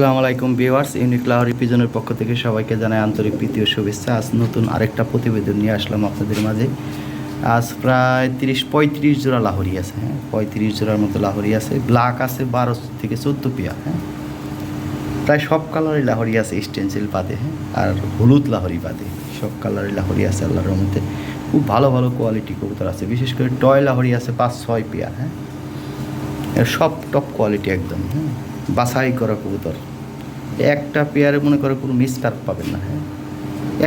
আসসালামু আলাইকুম viewers unique Lahiri পিজনের পক্ষ থেকে সবাইকে জানাই আন্তরিক প্রীতি ও শুভেচ্ছা। আজ নতুন আরেকটা প্রতিবেদন নিয়ে আসলাম আপনাদের মাঝে। আজ প্রায় তিরিশ, পঁয়ত্রিশ জোড়া লাহরি আছে হ্যাঁ? পঁয়ত্রিশ জোড়ার মতো লাহরি আছে ব্ল্যাক আছে বারো থেকে চোদ্দ পিয়া হ্যাঁ? প্রায় সব কালারের লাহরি আছে স্টেন্সিল পাতে হ্যাঁ? আর হলুদ লাহরি পাতে, সব কালারের লাহরি আছে আল্লাহর মধ্যে খুব ভালো ভালো কোয়ালিটি কবুতর আছে, বিশেষ করে টয় লাহরি আছে পাঁচ, ছয় পেয়ার হ্যাঁ? সব টপ কোয়ালিটি একদম হ্যাঁ? বাছাই করা কবুতর। একটা পেয়ারে মনে করে কোনো মিসমার্ক পাবেন না হ্যাঁ?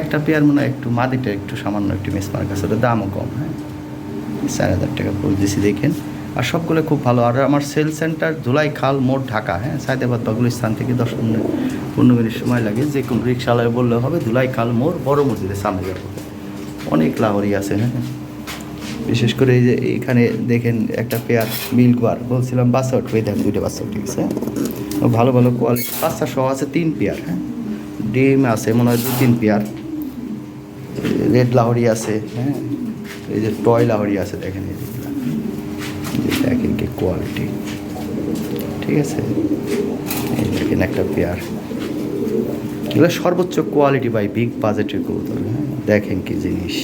একটা পেয়ার মনে হয় একটু মাদিটা একটু সামান্য একটু মিসমার্ক আছে ওটা দামও কম হ্যাঁ? চার হাজার টাকা করে দিয়েছি দেখেন। আর সবগুলো খুব ভালো। আর আমার সেল সেন্টার ধুলাই খাল মোড় ঢাকা হ্যাঁ? সায়দাবাদ বাগুলিস্তান থেকে দশ মিনিট পনেরো মিনিট সময় লাগে। যে কোনো রিক্সাওয়ালায় বললে হবে ধুলাই খাল মোড় বড় মসজিদের সামনে যাব অনেক লাহরি আছে হ্যাঁ? বিশেষ করে এই যে এখানে দেখেন একটা পেয়ার মিল্ক বার বলছিলাম বাচ্চা উঠবে দেখেন দুইটা বাচ্চা উঠে গেছে হ্যাঁ? ভালো ভালো কোয়ালিটি বাচ্চা সহ আছে তিন পেয়ার হ্যাঁ? ডিম আছে, মনে হয় দু তিন পেয়ার। রেড লাহরি আছে হ্যাঁ? এই যে টয় লাহরি আছে, দেখেন এই দেখেন কি কোয়ালিটি ঠিক আছে? এই দেখেন একটা পেয়ার। এগুলো সর্বোচ্চ কোয়ালিটি বাই বিগ বাজেটের কবুতর হ্যাঁ? দেখেন কি জিনিস।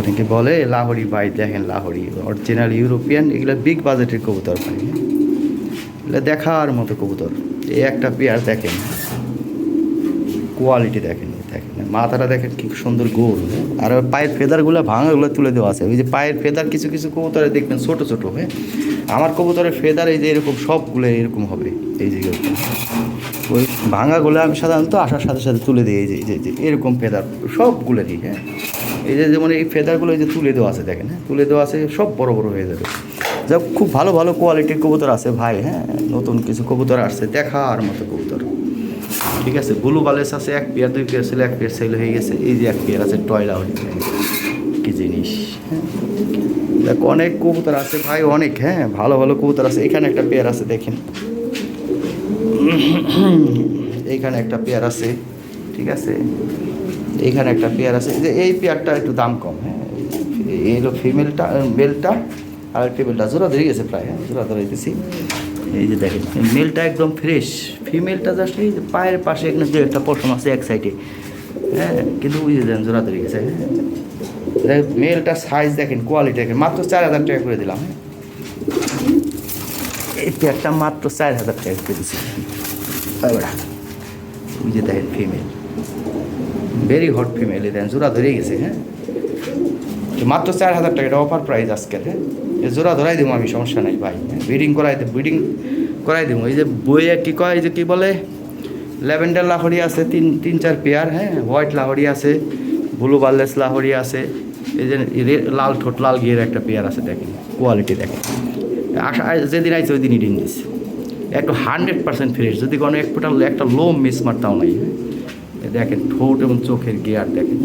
অনেকে বলে লাহোরি বাই দেখেন লাহোরি অরিজিনাল ইউরোপিয়ান এগুলো বিগ বাজেটের কবুতর ভাই হ্যাঁ? দেখার মতো কবুতর। এই একটা পেয়ার দেখেন। কোয়ালিটি দেখেন দেখেন। মাথাটা দেখেন কি সুন্দর গোল? আর পায়ের ফেদারগুলো ভাঙাগুলো তুলে দেওয়া আছে। ওই যে পায়ের ফেদার কিছু কিছু কবুতরে দেখবেন ছোট ছোট হ্যাঁ? আমার কবুতরের ফেদার এই যে এরকম, সবগুলো এরকম হবে। এই যে ওই ভাঙাগুলো আমি সাধারণত আসার সাথে সাথে তুলে দিই। এই যে, এই যে- যে, এরকম ফেদার সবগুলোরই হ্যাঁ? এই যে যেমন এই ফেদারগুলো এই যে তুলে দেওয়া আছে, দেখেন হ্যাঁ? তুলে দেওয়া আছে, সব বড় বড় হয়ে যাবে। যা খুব ভালো ভালো কোয়ালিটির কবুতর আছে ভাই হ্যাঁ? নতুন কিছু কবুতর আসছে, দেখার মতো কবুতর। ঠিক আছে, ব্লু বালেস আছে, এক পেয়ার দুই পেয়ার ছিল, এক পেয়ার সেল হয়ে গেছে, এই যে এক পেয়ার আছে টয়লা হলি কি জিনিস হ্যাঁ? দেখ, অনেক কবুতর আছে ভাই, অনেক হ্যাঁ? ভালো ভালো কবুতর আছে, এখানে একটা পেয়ার আছে, দেখেন। এইখানে একটা পেয়ার আছে, ঠিক আছে? এইখানে একটা পেয়ার আছে যে এই পেয়ারটা একটু দাম কম হ্যাঁ? এই হলো ফিমেলটা মেলটা আর ফিমেলটা জোড়া ধরে গেছে প্রায় হ্যাঁ জোড়া ধরে দিতেছি এই যে দেখেন মেলটা একদম ফ্রেশ ফিমেলটা জাস্ট এই পায়ের পাশে এখানে যে একটা পশম আছে এক সাইডে হ্যাঁ কিন্তু বুঝে দেন জোড়া ধরে গেছে হ্যাঁ। মেলটা সাইজ দেখেন কোয়ালিটি দেখেন, মাত্র চার হাজার টাকা করে দিলাম হ্যাঁ। এই পেয়ারটা মাত্র চার হাজার টাকা করে দিচ্ছি ওই যে দেখেন ফিমেল ভেরি হট ফিমেল এই দেন জোড়া ধরে গেছে হ্যাঁ। মাত্র চার হাজার টাকা, এটা অফার প্রাইস আজকে হ্যাঁ। জোড়া ধরাই দেবো আমি, সমস্যা নাই ভাই। ব্রিডিং করাই দেবো ব্রিডিং করাই দেবো এই যে বইয়ে কী কয়, যে কী বলে? ল্যাভেন্ডার লাহরি আছে, তিন তিন চার পেয়ার হ্যাঁ? হোয়াইট লাহরি আছে, ব্লু বার্লেস লাহরি আছে, এই যে লাল ঠোঁট, লাল গিয়ের একটা পেয়ার আছে, দেখেন, কোয়ালিটি দেখেন। আশা যেদিন আইছে ওই দিনই ডিম দিচ্ছে একটু হান্ড্রেড পার্সেন্ট ফ্রেশ, যদি কোনো এক একটা লো মিস মারতাও নাই হ্যাঁ? দেখেন, ঠোঁট এবং চোখের গিয়ার দেখেন।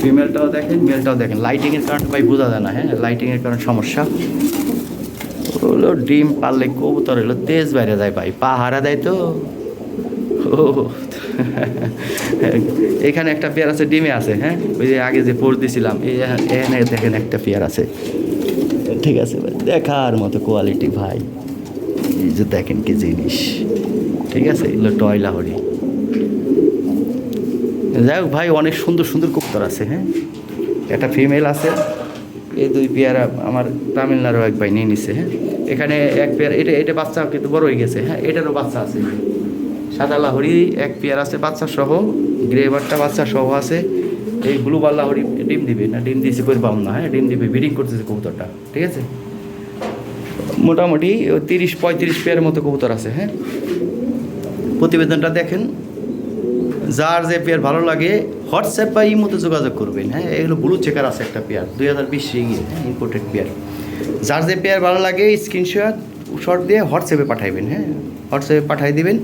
ফিমেলটাও দেখেন, মেলটাও দেখেন। লাইটিংয়ের কারণে ভাই বোঝা যায় না হ্যাঁ? লাইটিংয়ের কারণে সমস্যা। হলো ডিম পারলে কবুতর, হলো তেজ বাইরে যায় ভাই পা হারা দেয় তো। ও এখানে একটা পেয়ার আছে, ডিমে আছে হ্যাঁ? ওই যে আগে যে পড় দিছিলাম এখানে দেখেন একটা পেয়ার আছে। ঠিক আছে ভাই, দেখার মতো কোয়ালিটি ভাই। এই যে দেখেন কি জিনিস। ঠিক আছে, এগুলো টয় লাহরি যাই হোক, ভাই, অনেক সুন্দর সুন্দর কবুতর আছে হ্যাঁ? একটা ফিমেল আছে। এই দুই পেয়ারা আমার তামিলনাড়ু এক ভাই নিয়ে নিছে হ্যাঁ? এখানে এক পেয়ার, এটা এটা বাচ্চা কিন্তু বড় হয়ে গেছে হ্যাঁ? এটারও বাচ্চা আছে। সাদা লাহরি, এক পেয়ার আছে বাচ্চা সহ গ্রে বাচ্চা সহ আছে। এই ব্লু বার লাহরি ডিম দিবে না? ডিম দিয়েছে করে পাবো না হ্যাঁ? ডিম দিবে ব্রিডিং করতেছে কবুতরটা, ঠিক আছে? মোটামুটি তিরিশ পঁয়ত্রিশ পেয়ারের মতো কবুতর আছে হ্যাঁ? প্রতিবেদনটা দেখেন। যার যে পেয়ার ভালো লাগে, হোয়াটসঅ্যাপ বা ইমোতে যোগাযোগ করবেন হ্যাঁ? এগুলো ব্লু চেকার আছে একটা পেয়ার, দুই হাজার বিশ গিয়ে হ্যাঁ? Imported pair. যার যে পেয়ার ভালো লাগে স্ক্রিনশট শট দিয়ে হোয়াটসঅ্যাপে পাঠাইবেন হ্যাঁ? হোয়াটসঅ্যাপে পাঠাই দিবেন।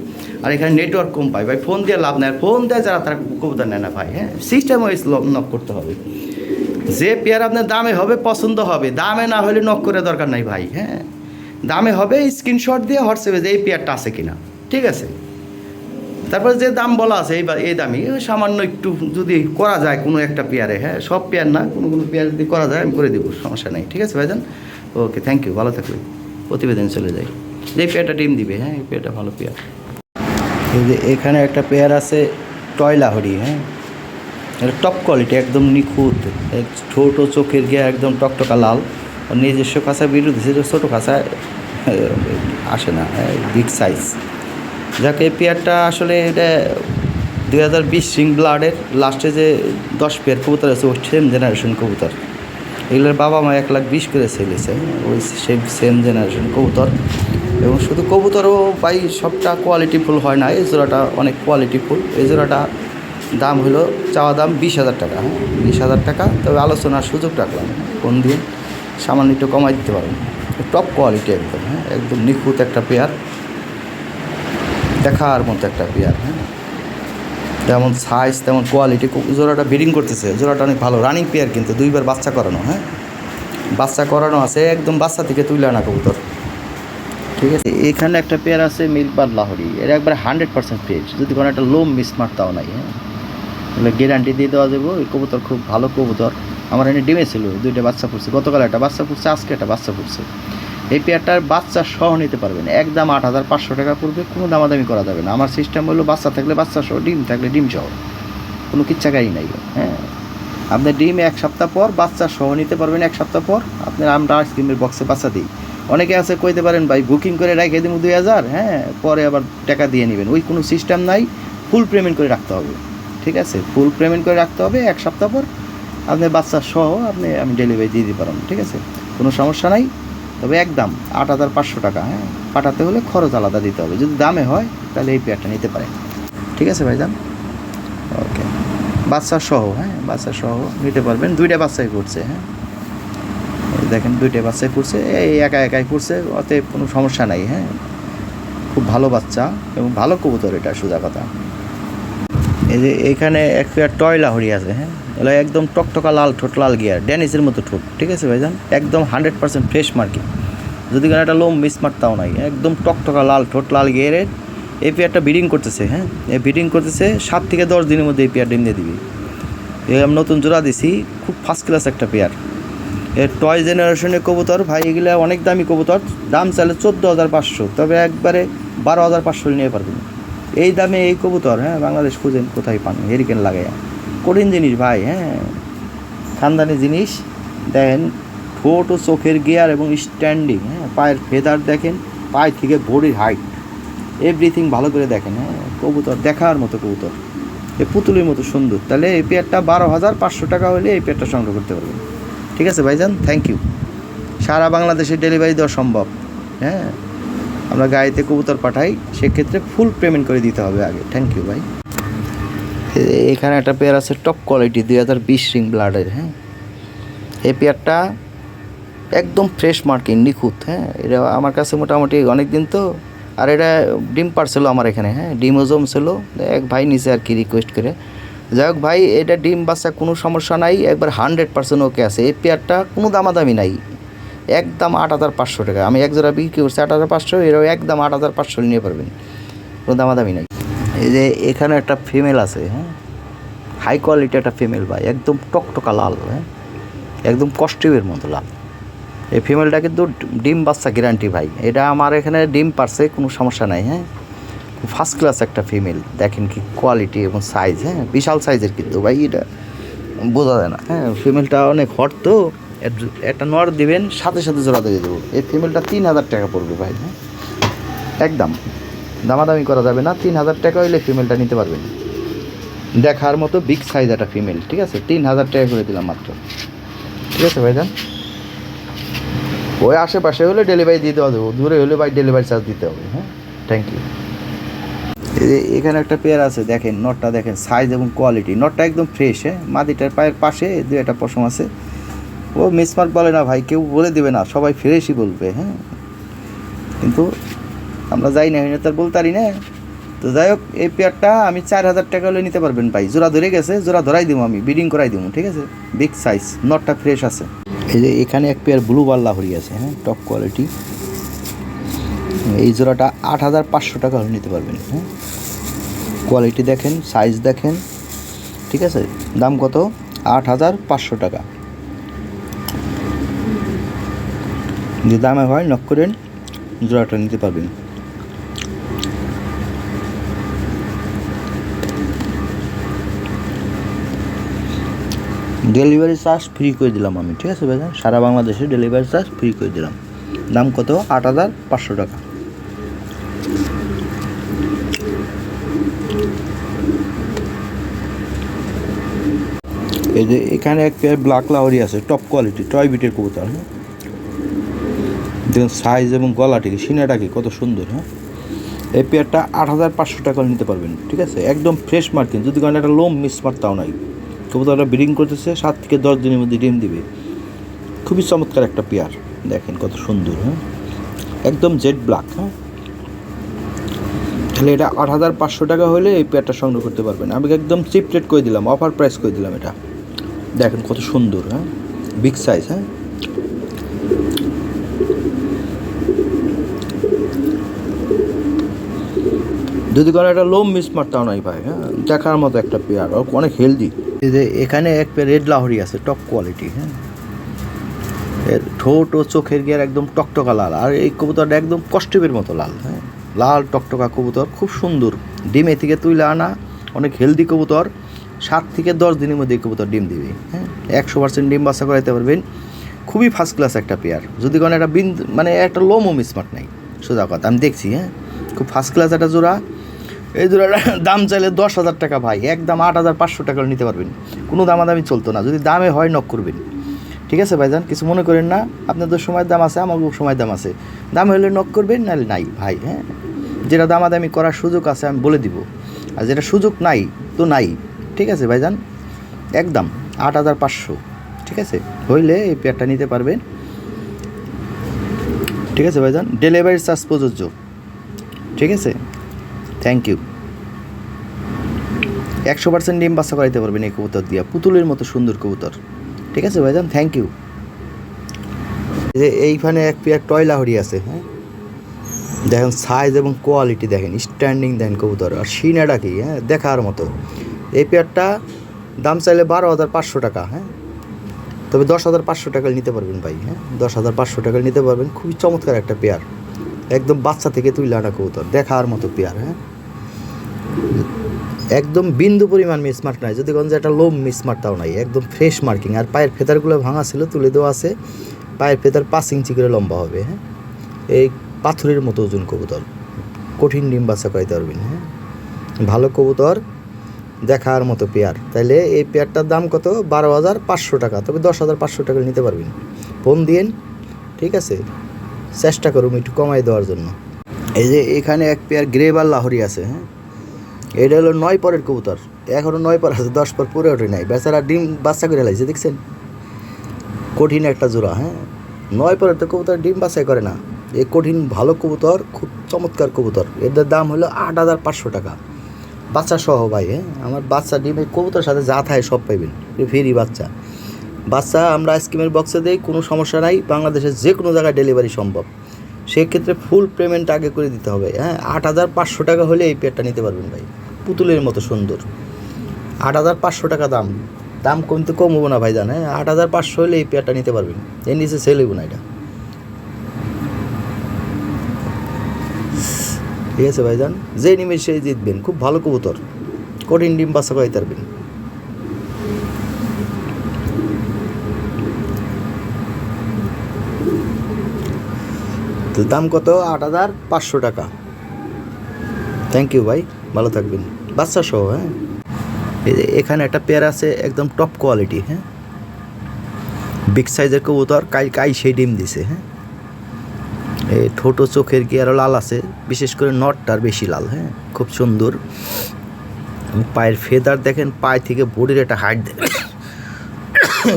আর এখানে নেটওয়ার্ক কম পায়। ভাই ফোন দিয়ে লাভ নেয় ফোন দেয় যারা, তারা কবুতর নেয় না, ভাই হ্যাঁ? সিস্টেম ওয়াইজ নক করতে হবে। যে পেয়ার আপনার দামে হবে, পছন্দ হবে। দামে না হলে নক করে দরকার নাই, ভাই হ্যাঁ? দামে হবে স্ক্রিনশট দিয়ে হোয়াটসঅ্যাপে যে এই পেয়ারটা আছে কিনা। ঠিক আছে? তারপর যে দাম বলা আছে, এই এই দামি ওই সামান্য একটু যদি করা যায় কোনো একটা পেয়ারে হ্যাঁ সব পেয়ার না, কোনো কোনো পেয়ার যদি করা যায়, আমি করে দেবো, সমস্যা নেই, ঠিক আছে ভাইজান? ওকে থ্যাংক ইউ ভালো থাকবে প্রতিবেদন চলে যাই। যে পেয়ারটা ডিম দিবে হ্যাঁ এই পেয়ারটা ভালো পেয়ার। এই যে এখানে একটা পেয়ার আছে টয়লাহরি হ্যাঁ? এটা টপ কোয়ালিটি একদম নিখুঁত ছোটো চোখের গিয়ে একদম টকটকা লাল। নিজস্ব কাঁচা বিরুদ্ধে ছোটো কাঁচা আসে না বিগ সাইজ যাকে, এই পেয়ারটা আসলে এটা দুই হাজার বিশ সিং ব্লাডের লাস্টে যে দশ পেয়ার কবুতর আছে, ওই সেম জেনারেশন কবুতর। এগুলোর বাবা মা এক লাখ বিশ করে সেলেছে ওই সেম সেম জেনারেশন কবুতর। এবং শুধু কবুতরও পাই সবটা কোয়ালিটিফুল হয় না, এই জোড়াটা অনেক কোয়ালিটিফুল এই জোড়াটা দাম হলো, চাওয়া দাম বিশ হাজার টাকা হ্যাঁ? বিশ হাজার টাকা, তবে আলোচনার সুযোগ রাখলাম কোন দিন সামান্য একটু কমাই দিতে পারেন টপ কোয়ালিটি একদম হ্যাঁ? একদম নিখুঁত একটা পেয়ার দেখার মতো একটা পেয়ার হ্যাঁ? যেমন সাইজ তেমন কোয়ালিটি জোড়াটা ব্রিডিং করতেছে। জোড়াটা অনেক ভালো রানিং পেয়ার কিন্তু, দুইবার বাচ্চা করানো হ্যাঁ? বাচ্চা করানো আছে, একদম বাচ্চা থেকে তুলে আনা কবুতর। ঠিক আছে? এখানে একটা পেয়ার আছে মিল্কবার লাহরি। এর একবারে হান্ড্রেড পার্সেন্ট ফ্রেশ যদি কোনো একটা লোম মিসমার্ট তাও নাই হ্যাঁ? গ্যারান্টি দিয়ে দেওয়া যাব এই কবুতর খুব ভালো কবুতর। আমার এনে ডিমে ছিল, দুইটা বাচ্চা পড়ছে। গতকাল একটা বাচ্চা পড়ছে, আজকে একটা বাচ্চা পড়ছে। এই পেয়ারটার বাচ্চা সহ নিতে পারবেন। একদম আট হাজার পাঁচশো টাকা পড়বে, কোনো দামাদামি করা যাবে না। আমার সিস্টেম হলো বাচ্চা থাকলে বাচ্চা সহ, ডিম থাকলে ডিম সহ। কোনো কিচ্ছাকারই নাই। হ্যাঁ। আপনার ডিম এক সপ্তাহ পর বাচ্চা সহ নিতে পারবেন এক সপ্তাহ পর। আপনার আমরা আইসক্রিমের বক্সে বাচ্চা দিই। অনেকে আছে কইতে পারেন, ভাই বুকিং করে রেখে দিব দুই হাজার হ্যাঁ পরে আবার টাকা দিয়ে নেবেন। ওই কোনো সিস্টেম নাই। ফুল পেমেন্ট করে রাখতে হবে। ঠিক আছে? ফুল পেমেন্ট করে রাখতে হবে এক সপ্তাহ পর। আপনি বাচ্চা সহ আপনি, আমি ডেলিভারি দিয়ে দিতে পারেন ঠিক আছে? কোনো সমস্যা নাই। তবে একদম আট হাজার পাঁচশো টাকা হ্যাঁ? পাঠাতে হলে খরচ আলাদা দিতে হবে। যদি দামে হয়, তাহলে এই পেয়ারটা নিতে পারেন। ঠিক আছে ভাই ভাইজান? ওকে। বাচ্চা সহ হ্যাঁ? বাচ্চা সহ নিতে পারবেন। দুইটা বাচ্চাই করছে হ্যাঁ? দেখেন, দুইটা বাচ্চাই করছে। এই একা একাই করছে, অতএব কোনো সমস্যা নাই হ্যাঁ? খুব ভালো বাচ্চা এবং ভালো কবুতর এটা, সোজা কথা। এই যে এখানে এক পেয়ার টয়লা হরি আছে হ্যাঁ? এগুলো একদম টকটকা লাল ঠোঁট, লাল গিয়ার ড্যানিসের মতো ঠোঁট, ঠিক আছে ভাইজান? একদম হান্ড্রেড পার্সেন্ট ফ্রেশ মার্কিং যদি কোনো একটা লোম মিসমার্ট তাও নাই, একদম টকটকা লাল ঠোঁট, লাল গিয়ারের এই পেয়ারটা ব্রিডিং করতেছে হ্যাঁ? এই ব্রিডিং করতেছে সাত থেকে দশ দিনের মধ্যে এই পেয়ার ডিম দিয়ে দিবি। এই আমি নতুন জোড়া দিছি, খুব ফার্স্ট ক্লাস একটা পেয়ার। এর টয় জেনারেশনের কবুতর, ভাই, এগুলো অনেক দামি কবুতর। দাম চাইলে চোদ্দ হাজার পাঁচশো, তবে একবারে বারো হাজার পাঁচশো নিয়ে পারবেন এই দামে এই কবুতর হ্যাঁ বাংলাদেশ খুঁজেন কোথায় পান? হেরিকেন লাগাইয়া কঠিন জিনিস ভাই হ্যাঁ। খানদানি জিনিস, দেখেন, ঠোঁট ও চোখের গিয়ার এবং স্ট্যান্ডিং হ্যাঁ পায়ের ফেদার দেখেন পায়ে থেকে বডির হাইট এভরিথিং ভালো করে দেখেন হ্যাঁ কবুতর দেখার মতো কবুতর। এ পুতুলের মতো সুন্দর। তাহলে এই পেয়ারটা বারো হাজার পাঁচশো টাকা হলে এই পেয়ারটা সংগ্রহ করতে পারবেন। ঠিক আছে ভাইজান? থ্যাংক ইউ সারা বাংলাদেশে ডেলিভারি দেওয়া সম্ভব। হ্যাঁ। আমরা গাড়িতে কবুতর পাঠাই, সেক্ষেত্রে ফুল পেমেন্ট করে দিতে হবে আগে। থ্যাংক ইউ ভাই। এখানে একটা পেয়ার আছে টপ কোয়ালিটি দুই হাজার বিশ রিং ব্লাডের হ্যাঁ? এই পেয়ারটা একদম ফ্রেশ মার্কিং নিখুঁত হ্যাঁ? এটা আমার কাছে মোটামুটি অনেক দিন তো, আর এটা ডিম পারছিল আমার এখানে হ্যাঁ? ডিমও জমছিল এক ভাই নিচে আর কি রিকোয়েস্ট করে। যাই হোক ভাই, এটা ডিম বাচ্চা কোনো সমস্যা নাই, একবার হান্ড্রেড পার্সেন্ট ওকে আছে। এই পেয়ারটা কোনো দামাদামি নাই। একদম আট হাজার পাঁচশো টাকা। আমি এক জোড়া বিক্রি করছি আট হাজার পাঁচশো, এরাও একদম আট হাজার পাঁচশো নিয়ে পারবেন। কোনো দামাদামি নাই। এই যে এখানে একটা ফিমেল আছে হ্যাঁ? হাই কোয়ালিটি একটা ফিমেল ভাই, একদম টকটকা লাল হ্যাঁ? একদম কস্টিউমের মতো লাল। এই ফিমেলটা কিন্তু ডিম বাচ্চা গ্যারান্টি ভাই। এটা আমার এখানে ডিম পারছে, কোনো সমস্যা নাই হ্যাঁ? ফার্স্ট ক্লাস একটা ফিমেল দেখেন কি কোয়ালিটি এবং সাইজ হ্যাঁ? বিশাল সাইজের কিন্তু ভাই, এটা বোঝা যায় না হ্যাঁ? ফিমেলটা অনেক হট তো। একটা নর দিবেন, সাথে সাথে জোড়া দিয়ে দেবো। এই ফিমেলটা তিন হাজার টাকা পড়বে ভাই হ্যাঁ? একদম। দামাদামি করা যাবে না, তিন হাজার টাকা হইলে ফিমেলটা নিতে পারবেন। দেখার মতো বিগ সাইজ একটা ফিমেল ঠিক আছে? তিন হাজার টাকা করে দিলাম মাত্র। ঠিক আছে ভাই ভাইজান? ওই আশেপাশে হলে ডেলিভারি দিয়ে দেওয়া দেবো দূরে হলে ভাই ডেলিভারি চার্জ দিতে হবে হ্যাঁ? থ্যাংক ইউ এখানে একটা পেয়ার আছে, দেখেন, নটটা দেখেন সাইজ এবং কোয়ালিটি নটটা একদম ফ্রেশ হ্যাঁ? মাদিটার পায়ের পাশে দু একটা পশম আছে। ও মিসমার্ক বলে না ভাই, কেউ বলে দেবে না, সবাই ফ্রেশই বলবে হ্যাঁ। কিন্তু আমরা যাই না তার বলতে পারি না। তো যাই হোক, এই পেয়ারটা আমি চার হাজার টাকা হলে নিতে পারবেন ভাই। জোড়া ধরে গেছে, জোড়া ধরাই দিব আমি বিডিং করাই দিব, ঠিক আছে? বিগ সাইজ নটটা ফ্রেশ আছে। এই যে এখানে এক পেয়ার ব্লু বাল্লা হরি আছে হ্যাঁ টপ কোয়ালিটি এই জোড়াটা আট হাজার পাঁচশো টাকা হলে নিতে পারবেন হ্যাঁ। কোয়ালিটি দেখেন সাইজ দেখেন, ঠিক আছে? দাম কত? আট হাজার পাঁচশো টাকা। যে দামে হয় নক করেন জোড়াটা নিতে পারবেন। ডেলিভারি চার্জ ফ্রি করে দিলাম আমি, ঠিক আছে ভাইজান? সারা বাংলাদেশে ডেলিভারি চার্জ ফ্রি করে দিলাম। দাম কত? আট হাজার পাঁচশো টাকা। এই যে এখানে এক পেয়ার ব্ল্যাক লাহরি আছে টপ কোয়ালিটি টয় বিটের কবুতর হ্যাঁ? দেখুন সাইজ এবং গলাটি সিনাটা কি কত সুন্দর হ্যাঁ? এই পেয়ারটা আট হাজার পাঁচশো টাকা নিতে পারবেন, ঠিক আছে? একদম ফ্রেশ মার্কিন যদি কারণ একটা লোম মিস মারতাও নাই। কবুতরটা ব্রিডিং করতেছে, সাত থেকে দশ দিনের মধ্যে ডিম দিবে। খুবই চমৎকার একটা পেয়ার দেখেন কত সুন্দর হ্যাঁ? একদম জেড ব্ল্যাক হ্যাঁ? তাহলে এটা আট হাজার পাঁচশো টাকা হলে এই পেয়ারটা সংগ্রহ করতে পারবেন। আমি একদম চিপ রেট করে দিলাম অফার প্রাইস করে দিলাম এটা। দেখেন কত সুন্দর হ্যাঁ? বিগ সাইজ হ্যাঁ? যদি কোনো একটা লোম মিস মারতাও নাই ভাই হ্যাঁ দেখার মতো একটা পেয়ার অনেক হেলদি এখানে এক রেড লাহরি আছে টপ কোয়ালিটি হ্যাঁ। এর ঠোঁট ও চোখের গিয়ার একদম টকটকা লাল, আর এই কবুতরটা একদম কষ্টেপের মতো লাল হ্যাঁ। লাল টকটকা কবুতর, খুব সুন্দর। ডিম এ থেকে তুইলে আনা, অনেক হেলদি কবুতর। সাত থেকে দশ দিনের মধ্যে কবুতর ডিম দিবে হ্যাঁ। একশো পার্সেন্ট ডিম বাচ্চা করাইতে পারবেন। খুবই ফার্স্ট ক্লাস একটা পেয়ার। যদি কোনো একটা বিন মানে একটা লোমও মিসমার্ট নাই, সোজা কথা, আমি দেখছি হ্যাঁ। খুব ফার্স্ট ক্লাস একটা জোড়া। এই জোড়াটার দাম চাইলে দশ হাজার টাকা ভাই। একদম আট হাজার পাঁচশো টাকা নিতে পারবেন। কোনো দামাদামি চলতো না। যদি দামে হয় নক করবেন। ঠিক আছে ভাইজান? কিছু মনে করেন না? আপনাদের সময়ের দাম আছে আমারও সময়ের দাম আছে। দাম হলে নক করবেন, নাহলে নাই ভাই হ্যাঁ? যেটা দামাদামি করার সুযোগ আছে, আমি বলে দিব। আর যেটা সুযোগ নাই, তো নাই। ঠিক আছে ভাইজান? একদম আট হাজার পাঁচশো। ঠিক আছে? হইলে এই পেয়ারটা নিতে পারবেন। ঠিক আছে ভাইজান? ডেলিভারি চার্জ প্রযোজ্য। ঠিক আছে? থ্যাংক ইউ একশো পার্সেন্ট ডিম বাচ্চা করাইতে পারবেন এই কবুতর দিয়া। পুতুলের মতো সুন্দর কবুতর। ঠিক আছে ভাইজান? থ্যাংক ইউ এইখানে এক পেয়ার টয় লাহরি আছে হ্যাঁ? দেখেন সাইজ এবং কোয়ালিটি দেখেন স্ট্যান্ডিং দেখেন কবুতর। আর সিনাটা কি হ্যাঁ? দেখার মতো। এই পেয়ারটা দাম চাইলে বারো হাজার পাঁচশো টাকা হ্যাঁ? তবে দশ হাজার পাঁচশো টাকা নিতে পারবেন ভাই হ্যাঁ? দশ হাজার পাঁচশো টাকা নিতে পারবেন। খুবই চমৎকার একটা পেয়ার। একদম বাচ্চা থেকে তুই আনা কবুতর, দেখার মতো পেয়ার হ্যাঁ? একদম বিন্দু পরিমাণ মিসমার্ক নাই, যদি কোন যে একটা লোম মিসমার্ক তাও নাই, একদম ফ্রেশ মার্কিং আর পায়ের ফেতারগুলো ভাঙা ছিল, তুলে দেওয়া আছে, পায়ের ফেতার পাঁচ ইঞ্চি করে লম্বা হবে হ্যাঁ? এই পাথরের মতো ওজন কবুতর, কঠিন ডিম বাচ্চা করাইতে পারবেন হ্যাঁ? ভালো কবুতর, দেখার মতো পেয়ার, তাইলে এই পেয়ারটার দাম কত? বারো হাজার পাঁচশো টাকা, তবে দশ হাজার পাঁচশো টাকা নিতে পারবেন ফোন দিয়েন, ঠিক আছে? চেষ্টা করুন একটু কমাই দেওয়ার জন্য। এই যে এখানে এক পেয়ার গ্রে গ্রেবার লাহরি আছে হ্যাঁ? এটা হলো নয় পরের কবুতর। এখনও নয় পর আছে, দশ পর পরে ওঠে নাই। বেচারা ডিম বাচ্চা করে লাইছে, দেখছেন? কঠিন একটা জোড়া হ্যাঁ? নয় পরের তো কবুতর ডিম বাছাই করে না। এই কঠিন, ভালো কবুতর, খুব চমৎকার কবুতর। এদের দাম হলো আট হাজার পাঁচশো টাকা। বাচ্চা সহ ভাই হ্যাঁ? আমার বাচ্চা ডিম এই কবুতর সাথে যা থাকে সব পাইবেন। ফ্রি বাচ্চা। বাচ্চা আমরা আইসক্রিমের বক্সে দিই, কোনো সমস্যা নাই, বাংলাদেশের যে কোনো জায়গায় ডেলিভারি সম্ভব। সেক্ষেত্রে ফুল পেমেন্ট আগে করে দিতে হবে হ্যাঁ? আট হাজার পাঁচশো টাকা হলে এই পেয়ারটা নিতে পারবেন ভাই, পুতুলের মতো সুন্দর। আট হাজার পাঁচশো টাকা দাম দাম কমতে কম হব না ভাই জান হ্যাঁ? আট হাজার পাঁচশো হলে এই পেয়ারটা নিতে পারবেন, এর নিচে সেল হইব না এটা। ঠিক আছে ভাইজান যে নিমে সেই জিতবেন, খুব ভালো কবুতর, কঠিন ডিম বাচ্চা করাইতে পারবেন তো দাম কত? আট হাজার পাঁচশো টাকা। থ্যাংক ইউ ভাই, ভালো থাকবেন। বাচ্চা সহ হ্যাঁ? এখানে একটা পেয়ার আছে, একদম টপ কোয়ালিটি হ্যাঁ? বিগ সাইজের কবুতর কাই কাই সেই ডিম দিছে হ্যাঁ? এই ঠোঁটো চোখের কি আরও লাল আছে? বিশেষ করে নটটার বেশি লাল হ্যাঁ? খুব সুন্দর। পায়ের ফেদার দেখেন, পায়ে থেকে বডির একটা হাইট দেখেন।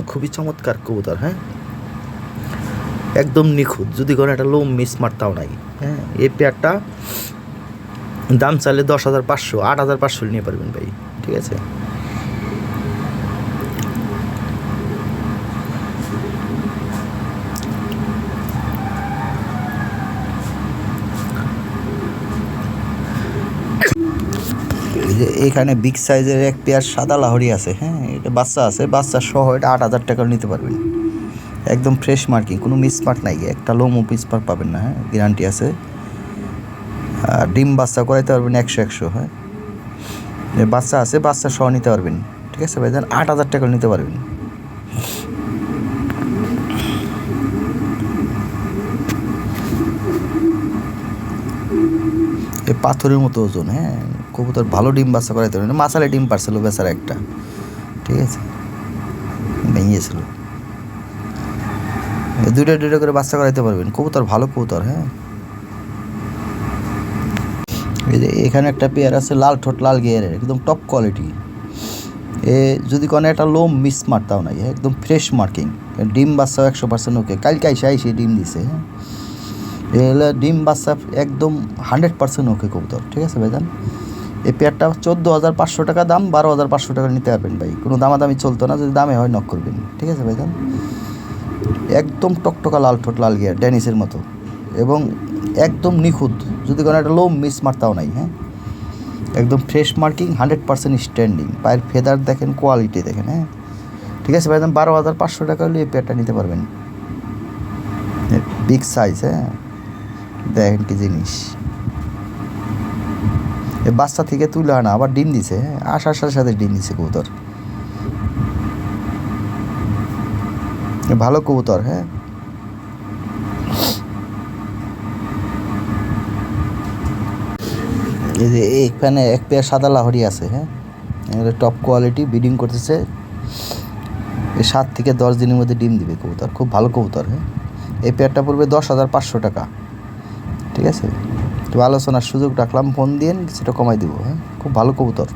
খুবই চমৎকার কবুতর হ্যাঁ? একদম নিখুঁত। যদি কোনো একটা লোম মিস মারতাও নাই হ্যাঁ? এই পেয়ারটা দাম চাইলে দশ হাজার পাঁচশো, আট হাজার পাঁচশো নিয়ে পারবেন ভাই, ঠিক আছে? এখানে বিগ সাইজের এক পেয়ার সাদা লাহরি আছে হ্যাঁ? এটা বাচ্চা আছে, বাচ্চা সহ এটা আট হাজার টাকা নিতে পারবেন। একদম ফ্রেশ মার্কিং কোনো মিসমার্ক নাই। একটা লোমও মিসমার্ক পাবেন না হ্যাঁ গ্যারান্টি আছে। ডিম বাচ্চা করাইতে পারবেন একশো একশো হ্যাঁ। বাচ্চা আছে, বাচ্চা সহ নিতে পারবেন, ঠিক আছে ভাইজান? আট হাজার টাকা নিতে পারবেন। এ পাথরের মতো ওজন হ্যাঁ। কবুতর ভালো ডিম বাচ্চা করাইতে পারবেন মাসালে ডিম পারছিল, বেচার একটা, ঠিক আছে। ভেঙেছিল এ দুইটা দুইটা করে বাচ্চা করাইতে পারবেন। কবুতর, ভালো কবুতর হ্যাঁ। এই যে এখানে একটা পেয়ার আছে লাল ঠোঁট, লাল গিয়ারের একদম টপ কোয়ালিটি এ যদি কোনো একটা লোম মিস মারতাও নাই একদম ফ্রেশ মার্কিং ডিম বাচ্চাও একশো পার্সেন্ট ওকে কালকে আইসে আইসে ডিম দিছে হ্যাঁ। ডিম বাচ্চা একদম হান্ড্রেড পার্সেন্ট ওকে কবুতর, ঠিক আছে ভাইজান? এই পেয়ারটা চোদ্দ হাজার পাঁচশো টাকা দাম, বারো হাজার পাঁচশো টাকা নিতে পারবেন ভাই। কোনো দামাদামি চলতো না, যদি দামে হয় নক করবেন, ঠিক আছে ভাইজান? একদম টকটকা লাল ঠোঁট, লাল গিয়ার, ড্যানিসের মতো। এবং একদম নিখুঁত। যদি কোনো একটা লোম মিস মারতাও নাই হ্যাঁ? একদম fresh marking hundred percent standing পায়ের ফেদার দেখেন কোয়ালিটি দেখেন হ্যাঁ? ঠিক আছে ভাই একদম বারো হাজার পাঁচশো টাকা হলে এই পেয়ারটা নিতে পারবেন। বিগ সাইজ হ্যাঁ? দেখেন কি জিনিস। বাচ্চা থেকে তুলে আনা, আবার ডিম দিছে হ্যাঁ? আসার সাথে সাথে ডিম দিছে কবুতর। ভালো কবুতর হ্যাঁ। এই যে এখানে এক পেয়ার সাদা লাহরি আছে হ্যাঁ। টপ কোয়ালিটি ব্রিডিং করতেছে। সাত থেকে দশ দিনের মধ্যে ডিম দিবে কবুতর, খুব ভালো কবুতর হ্যাঁ। এই পেয়ারটা পড়বে দশ হাজার পাঁচশো টাকা, ঠিক আছে। তো আলোচনার সুযোগ রাখলাম, ফোন দিয়ে কিছুটা কমাই দিব হ্যাঁ। খুব ভালো কবুতর,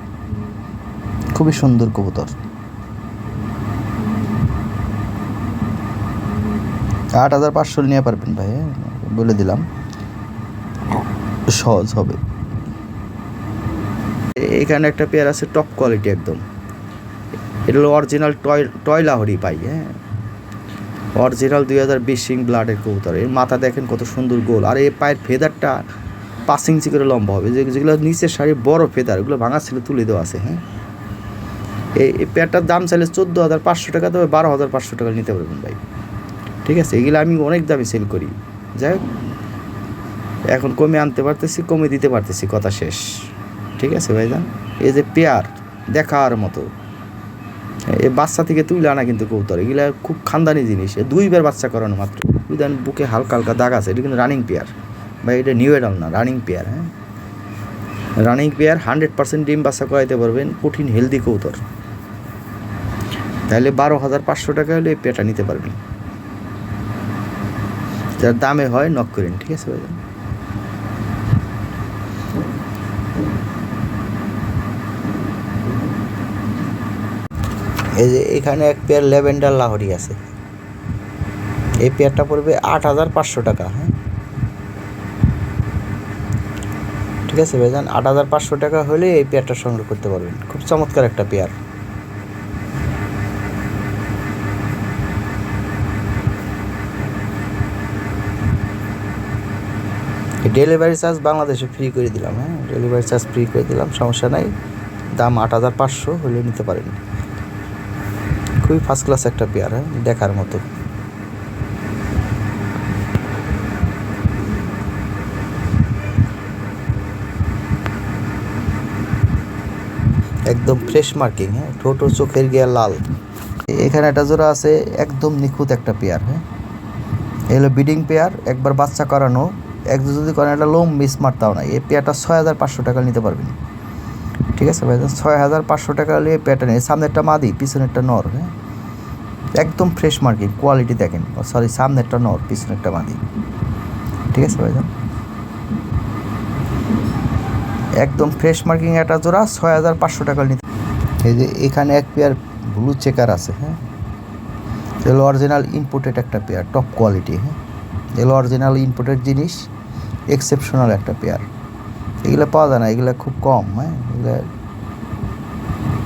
খুবই সুন্দর কবুতর। আট হাজার পাঁচশো নিয়ে পারবেন ভাই হ্যাঁ? বলে দিলাম। সহজ হবে। এখানে একটা পেয়ার আছে টপ কোয়ালিটি একদম। এটা হলো অরিজিনাল টয় টয় লাহরি পাই হ্যাঁ? অরিজিনাল দুই হাজার বিশ সিং ব্লাডের কবুতর। এর মাথা দেখেন কত সুন্দর গোল। আর এই পায়ের ফেদারটা পাঁচ ইঞ্চি করে লম্বা হবে। যেগুলো নিচের শাড়ি বড় ফেদার ওগুলো ভাঙা ছিল তুলে দেওয়া আছে হ্যাঁ? এই পেয়ারটার দাম চাইলে চোদ্দ হাজার পাঁচশো টাকা, তবে বারো হাজার পাঁচশো টাকা নিতে পারবেন ভাই। ঠিক আছে? এগুলো আমি অনেক দামে সেল করি। যাই এখন কমে আনতে পারতেছি, কমে দিতে পারতেছি, কথা শেষ। ঠিক আছে ভাইজান? এই যে পেয়ার, দেখার মতো। এ বাচ্চা থেকে তুলে আনা কিন্তু কৌতর এগুলা খুব খানদানি জিনিস। দুইবার বাচ্চা করানো মাত্র। বুঝলেন বুকে হালকা হালকা দাগ আছে। এটা কিন্তু রানিং পেয়ার বা এটা নিউ এডাল না রানিং পেয়ার হ্যাঁ? রানিং পেয়ার হান্ড্রেড পার্সেন্ট ডিম বাচ্চা করাইতে পারবেন। কঠিন হেলদি কৌতর তাহলে বারো হাজার পাঁচশো টাকা হলে এই পেয়ারটা নিতে পারবেন। যার দামে হয় নক করেন ঠিক আছে ভাইজান? এই যে এখানে এক পেয়ার ল্যাভেন্ডার লাহরি আছে। এই পেয়ারটা পড়বে আট হাজার পাঁচশো টাকা হ্যাঁ? ঠিক আছে ভাইজান, আট হাজার পাঁচশো টাকা হলে এই পেয়ারটা সংগ্রহ করতে পারবেন। খুব চমৎকার একটা পেয়ার। ডেলিভারি চার্জ বাংলাদেশে ফ্রি করে দিলাম হ্যাঁ? ডেলিভারি চার্জ ফ্রি করে দিলাম, সমস্যা নাই। দাম আট হাজার পাঁচশো হলে নিতে পারেন। খুবই ফার্স্ট ক্লাস একটা পেয়ার হ্যাঁ? দেখার মতো। একদম ফ্রেশ মার্কিং হ্যাঁ? ঠোঁট চোখের গিয়া লাল। এখানে একটা জোড়া আছে, একদম নিখুঁত একটা পেয়ার হ্যাঁ? এগুলো বিডিং পেয়ার একবার বাচ্চা করানো। এক যদি করেন, একটা লোম মিস মারতাও না। এই পেয়ারটা ছয় হাজার পাঁচশো টাকা নিতে পারবেন। ঠিক আছে ভাই ছয় হাজার পাঁচশো টাকা নিয়ে নেই সামনেরটা মাদি, পিছনেরটা নর হ্যাঁ? একদম ফ্রেশ মার্কিং কোয়ালিটি দেখেন। সরি সামনেরটা নর, পিছনেরটা মাদি। ঠিক আছে ভাইজান একদম ফ্রেশ মার্কিং একটা জোড়া ছয় হাজার পাঁচশো টাকা নিতে এই যে এখানে এক পেয়ার ব্লু চেকার আছে হ্যাঁ? অরিজিনাল ইম্পোর্টেড একটা পেয়ার টপ কোয়ালিটি হ্যাঁ? এগুলো অরিজিনাল ইম্পোর্টেড জিনিস এক্সেপশনাল একটা পেয়ার এগুলো পাওয়া যায় না, এগুলো খুব কম হ্যাঁ? এগুলো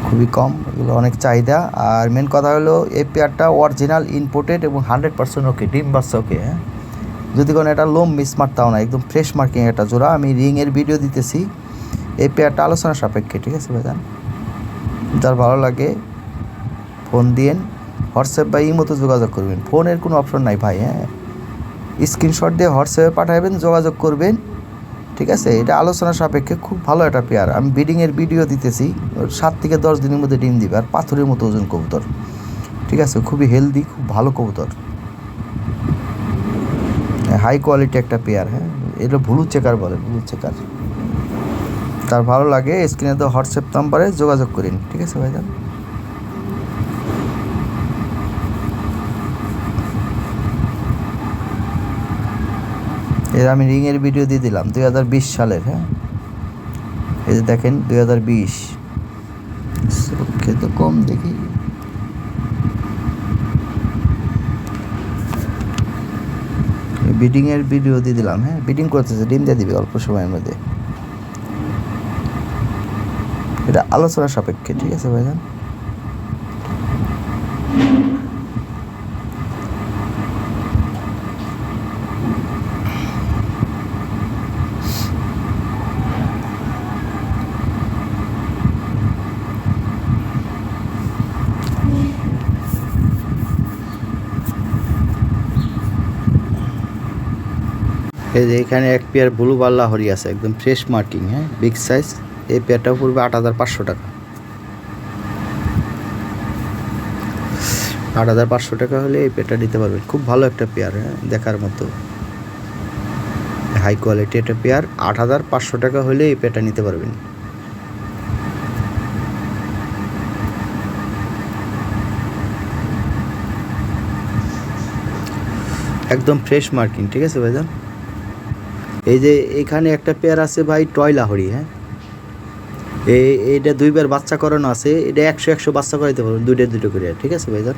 খুবই কম, এগুলো অনেক চাহিদা। আর মেন কথা হলো, এই পেয়ারটা অরিজিনাল ইম্পোর্টেড এবং হান্ড্রেড পার্সেন্ট ওকে ডিম বাচ্চা ওকে হ্যাঁ? যদি কোনো একটা লোম মিস মারতাও না, একদম ফ্রেশ মার্কিং একটা জোড়া, আমি রিংয়ের ভিডিও দিতেছি। এই পেয়ারটা আলোচনা সাপেক্ষে, ঠিক আছে ভাইজান? যার ভালো লাগে ফোন দিয়েন, হোয়াটসঅ্যাপ বা ইমোতে যোগাযোগ করবেন। ফোনের কোনো অপশন নাই ভাই হ্যাঁ? স্ক্রিনশট দিয়ে হোয়াটসঅ্যাপে পাঠাবেন, যোগাযোগ করবেন। ঠিক আছে? এটা আলোচনা সাপেক্ষে খুব ভালো একটা পেয়ার। আমি ব্রিডিংয়ের ভিডিও দিতেছি। সাত থেকে দশ দিনের মধ্যে ডিম দিবে, আর পাথরের মতো ওজন কবুতর। ঠিক আছে? খুবই হেলদি খুব ভালো কবুতর। হাই কোয়ালিটি একটা পেয়ার হ্যাঁ? এটা ব্লু চেকার বলে ব্লু চেকার তার ভালো লাগে স্ক্রিনে তো হোয়াটসঅ্যাপ নাম্বারে যোগাযোগ করিন। ঠিক আছে, ভাইজান? এর আমি রিংয়ের ভিডিও দিয়ে দিলাম, দুই হাজার বিশ সালের হ্যাঁ? এই যে দেখেন, দুই হাজার বিশ। তো কম দেখি। বিডিংয়ের ভিডিও দিয়ে দিলাম হ্যাঁ? বিডিং করতেছে, ডিম দিয়ে দিবে অল্প সময়ের মধ্যে। এটা আলোচনা সাপেক্ষে, ঠিক আছে ভাইজান? এই যে এখানে এক পেয়ার ব্লু বাল্লা হরি আছে, একদম ফ্রেশ মার্কিং হ্যাঁ? বিগ সাইজ এই পেয়ারটা পড়বে আট হাজার পাঁচশো টাকা। আট হাজার পাঁচশো টাকা হলে এই পেয়ারটা নিতে পারবেন। খুব ভালো একটা পেয়ার হ্যাঁ? দেখার মতো। হাই কোয়ালিটি একটা পেয়ার, আট হাজার পাঁচশো টাকা হলে এই পেয়ারটা নিতে পারবেন। একদম ফ্রেশ মার্কিং ঠিক আছে ভাইজান? এই যে এখানে একটা পেয়ার আছে ভাই, টয় লাহরি হ্যাঁ? এই, এইটা দুইবার বাচ্চা করানো আছে, এটা একশো একশো বাচ্চা করাইতে পারবেন দুইটা দুটো করে, ঠিক আছে ভাইজান?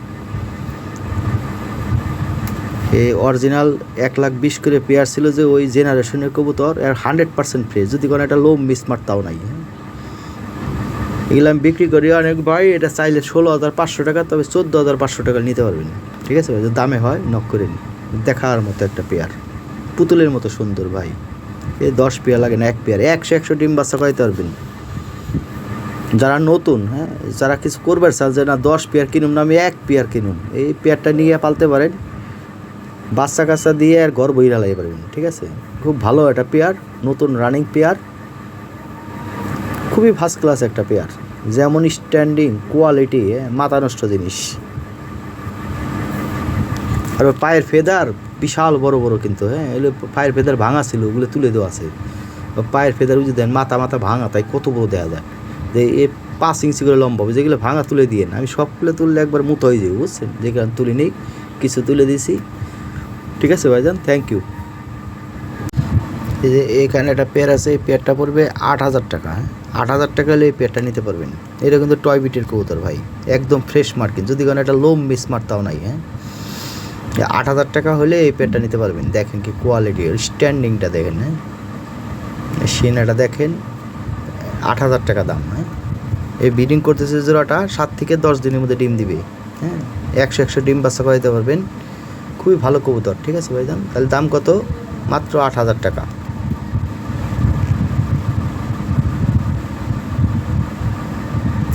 এই অরিজিনাল এক লাখ বিশ করে পেয়ার ছিল যে ওই জেনারেশনের কবুতর আর হান্ড্রেড পার্সেন্ট ফ্রেশ যদি কোনো একটা লো মিসমার্ট তাও নাই হ্যাঁ? এগুলো আমি বিক্রি করি, অনেক ভাই, এটা চাইলে ষোলো হাজার পাঁচশো টাকা, তবে চোদ্দ হাজার পাঁচশো টাকা নিতে পারবেন, ঠিক আছে ভাই দামে হয় নক করে নি দেখার মতো একটা পেয়ার। পুতুলের মতো সুন্দর ভাই। এ দশ পেয়ার লাগে না, এক পেয়ার। একশো একশো ডিম বাচ্চা করাইতে পারবেন। যারা নতুন হ্যাঁ যারা কিছু করবার চান যে না, দশ পেয়ার কিনুম না, আমি এক পেয়ার কিনুম। এই পেয়ারটা নিয়ে পালতে পারেন। বাচ্চা কাচ্চা দিয়ে আর ঘর বইরা লাগতে পারবেন, ঠিক আছে? খুব ভালো একটা পেয়ার, নতুন রানিং পেয়ার। খুবই ফার্স্ট ক্লাস একটা পেয়ার। যেমন স্ট্যান্ডিং কোয়ালিটি মাথা নষ্ট জিনিস। আর পায়ের ফেদার বিশাল বড় বড় কিন্তু হ্যাঁ? এগুলো পায়ের ফেদার ভাঙা ছিল, ওগুলো তুলে দেওয়া আছে। পায়ের ফেদার বুঝে দেন, মাথা মাথা ভাঙা, তাই কত বড় দেওয়া যায়? যে এ পাঁচ ইঞ্চি করে লম্বা হবে, যেগুলো ভাঙা তুলে দিয়ে আমি সবগুলো তুললে একবার মুতো হয়ে যাবে, বুঝছেন? যেগুলো তুলে নেই, কিছু তুলে দিয়েছি ঠিক আছে ভাইজান? থ্যাংক ইউ এই যে এখানে একটা পেয়ার আছে, এই পেয়ারটা পড়বে আট হাজার টাকা হ্যাঁ? আট হাজার টাকা হলে এই পেয়ারটা নিতে পারবেন। এটা কিন্তু টয় বিটের কবুতর ভাই, একদম ফ্রেশ মার্কিন যদি কোনো একটা লোম মিস মারতাও নাই হ্যাঁ? আট হাজার টাকা হলে এই পেডটা নিতে পারবেন। দেখেন কি কোয়ালিটি স্ট্যান্ডিংটা দেখেন হ্যাঁ? সিনাটা দেখেন, আট হাজার টাকা দাম হ্যাঁ? এই ব্রিডিং করতেছে জোড়াটা, সাত থেকে দশ দিনের মধ্যে ডিম দিবে হ্যাঁ? একশো একশো ডিম বাচ্চা করাইতে পারবেন। খুবই ভালো কবুতর, ঠিক আছে ভাইজান? তাহলে দাম কত? মাত্র আট হাজার টাকা।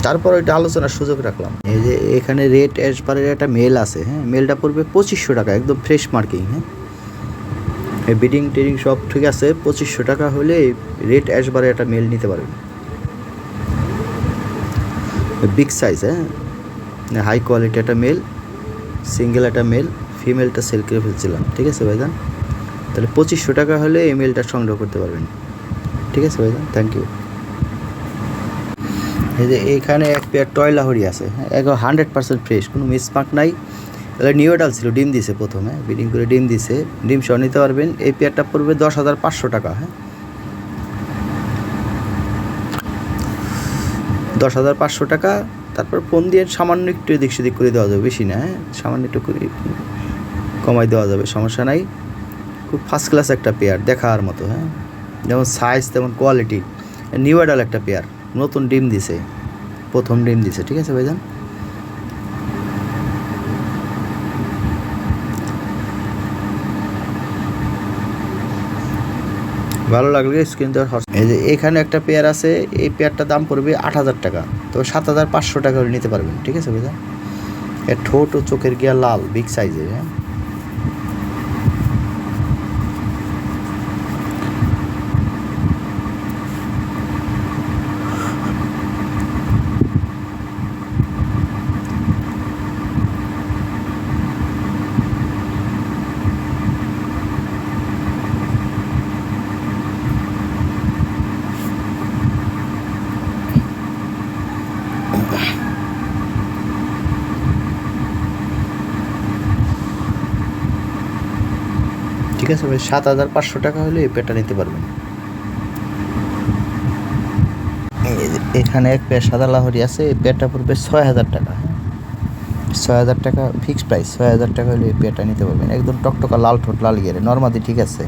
তারপর ওইটা আলোচনার সুযোগ রাখলাম। এই যে এখানে রেট অ্যাসপারের একটা মেল আছে হ্যাঁ? মেলটা পড়বে পঁচিশশো টাকা, একদম ফ্রেশ মার্কিং হ্যাঁ? এই বিডিং টিডিং সব ঠিক আছে, পঁচিশশো টাকা হলে রেট অ্যাসবারে একটা মেল নিতে পারবেন বিগ সাইজ হ্যাঁ? হাই কোয়ালিটি একটা মেল সিঙ্গেল একটা মেল ফিমেলটা সেল করে ফেলছিলাম, ঠিক আছে ভাইজান? তাহলে পঁচিশশো টাকা হলে এই মেলটা সংগ্রহ করতে পারবেন। ঠিক আছে ভাইজান? থ্যাংক ইউ এই যে এখানে এক পেয়ার টয়লা হরি আছে। একদম হান্ড্রেড পার্সেন্ট ফ্রেশ কোনো মিসমার্ক নাই। তাহলে নিউডাল ছিল, ডিম দিছে প্রথমে। বিডিং করে ডিম দিছে। ডিম সহ নিতে পারবেন। এই পেয়ারটা পড়বে দশ হাজার পাঁচশো টাকা হ্যাঁ। দশ হাজার পাঁচশো টাকা, তারপর ফোন দিয়ে সামান্য একটু এদিক সেদিক করে দেওয়া যাবে, বেশি না হ্যাঁ। সামান্য একটু করে কমাই দেওয়া যাবে, সমস্যা নাই। খুব ফার্স্ট ক্লাস একটা পেয়ার দেখার মতো হ্যাঁ। যেমন সাইজ তেমন কোয়ালিটি নিউ অ্যাডাল একটা পেয়ার নতুন ডিম দিছে। প্রথম ডিম দিছে, ঠিক আছে ভাইজান? ভালো লাগলে স্ক্রিন দেওয়ার হস- এই যে এখানে একটা পেয়ার আছে, এই পেয়ারটার দাম পড়বে আট হাজার টাকা। তো সাত হাজার পাঁচশো টাকা নিতে পারবেন, ঠিক আছে ভাইজান? এর ঠোঁট ও চোখের গিয়া লাল বিগ সাইজের হ্যাঁ? ঠিক আছে ভাই, সাত হাজার পাঁচশো টাকা হলে এই পেটা নিতে পারবেন। এখানে এক পেয়ার সাদা লাহরি আছে, এই পেয়ারটা পড়বে ছয় হাজার টাকা। ছয় হাজার টাকা ফিক্সড প্রাইস ছয় হাজার টাকা হলে এই পেয়ারটা নিতে পারবেন। একদম টকটকা লাল ঠোঁট, লাল গেরে, নর্মাদি ঠিক আছে।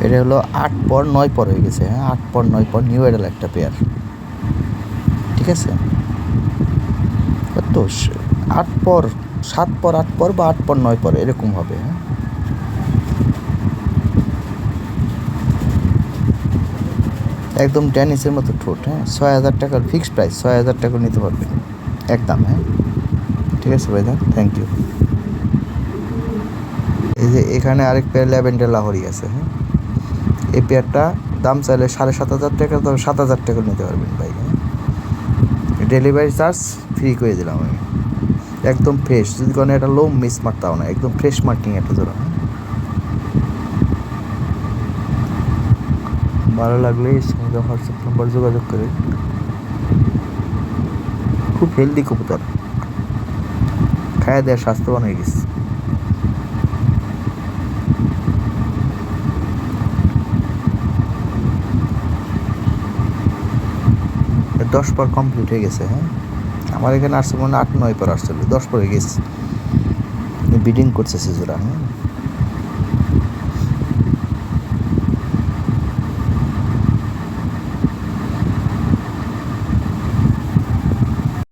এটা হলো আট পর নয় পর হয়ে গেছে হ্যাঁ আট পর নয় পর নিউ এডাল একটা পেয়ার ঠিক আছে? স- আট পর, সাত পর আট পর বা আট পর নয় পর, এরকম হবে হ্যাঁ? একদম টেনিসের মতো ঠোঁট হ্যাঁ? ছয় হাজার টাকার ফিক্সড প্রাইস ছয় হাজার টাকা নিতে পারবেন একদম হ্যাঁ? ঠিক আছে ভাইদা থ্যাংক ইউ এই যে এখানে আরেক পেয়ার ল্যাভেন্ডার লাহরি আছে হ্যাঁ? এই পেয়ারটা দাম চাইলে সাড়ে সাত হাজার টাকা তবে সাত হাজার টাকা নিতে পারবেন ভাই হ্যাঁ? ডেলিভারি চার্জ ফ্রি করে দিলাম আমি। একদম ফ্রেশ যদি কোনো একটা লোম মিস মারতাও না, একদম ফ্রেশ মার্কিং একটা জোড়া হ্যাঁ? ভালো লাগলে সঙ্গে হোয়াটসঅ্যাপ নাম্বার যোগাযোগ করে। খুব হেলদি কবুতর। খায়া দেওয়া স্বাস্থ্যবান হয়ে গেছে। দশ পর কমপ্লিট হয়ে গেছে হ্যাঁ? আমার এখানে আসছে মনে আট, নয় পর আসছিল দশ পরে গেছে। বিডিং করছে সেজোরা হ্যাঁ?